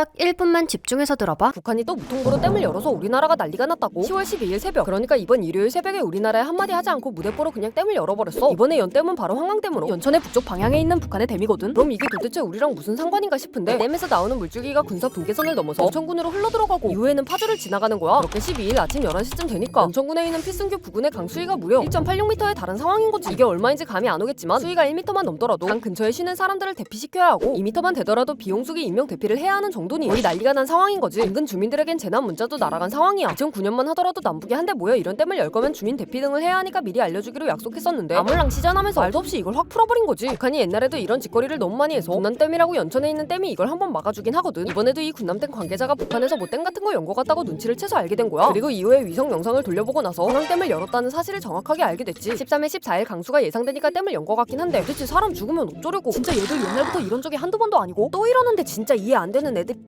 딱 1분만 집중해서 들어봐. 북한이 또 무통으로 댐을 열어서 우리나라가 난리가 났다고? 10월 12일 새벽. 그러니까 이번 일요일 새벽에 우리나라에 한마디 하지 않고 무대뽀로 그냥 댐을 열어버렸어. 이번에 연댐은 바로 황강댐으로. 연천의 북쪽 방향에 있는 북한의 댐이거든. 그럼 이게 도대체 우리랑 무슨 상관인가 싶은데. 댐에서 나오는 물줄기가 군사 분계선을 넘어서 연천군으로 흘러들어가고 이후에는 파주를 지나가는 거야. 그렇게 12일 아침 11시쯤 되니까 연천군에 있는 필승교 부근의 강 수위가 무려 1.86m에 달한 상황인 거지. 이게 얼마인지 감이 안 오겠지만 수위가 1m만 넘더라도 강 근처에 쉬는 사람들을 대피시켜야 하고 2m만 되더라도 비용수기 인명 대피를 해야 하는 정도 니 거의 난리가 난 상황인 거지. 인근 주민들에겐 재난 문자도 날아간 상황이야. 2009년만 하더라도 남북이 한데 모여 이런 댐을 열 거면 주민 대피 등을 해야 하니까 미리 알려주기로 약속했었는데 아물랑 시전하면서 말도 없이 이걸 확 풀어버린 거지. 북한이 옛날에도 이런 짓거리를 너무 많이 해서 군남댐이라고 연천에 있는 댐이 이걸 한번 막아주긴 하거든. 이번에도 이 군남댐 관계자가 북한에서 뭐 댐 같은 거 연거 같다고 눈치를 채서 알게 된 거야. 그리고 이후에 위성 영상을 돌려보고 나서 황강댐을 열었다는 사실을 정확하게 알게 됐지. 13일 14일 강수가 예상되니까 댐을 연 거 같긴 한데 도대체 사람 죽으면 어쩌려고. 진짜 얘들 옛날부터 이런 적이 한두 번도 아니고? 또 이러는데 진짜 이해 안 되는 애들이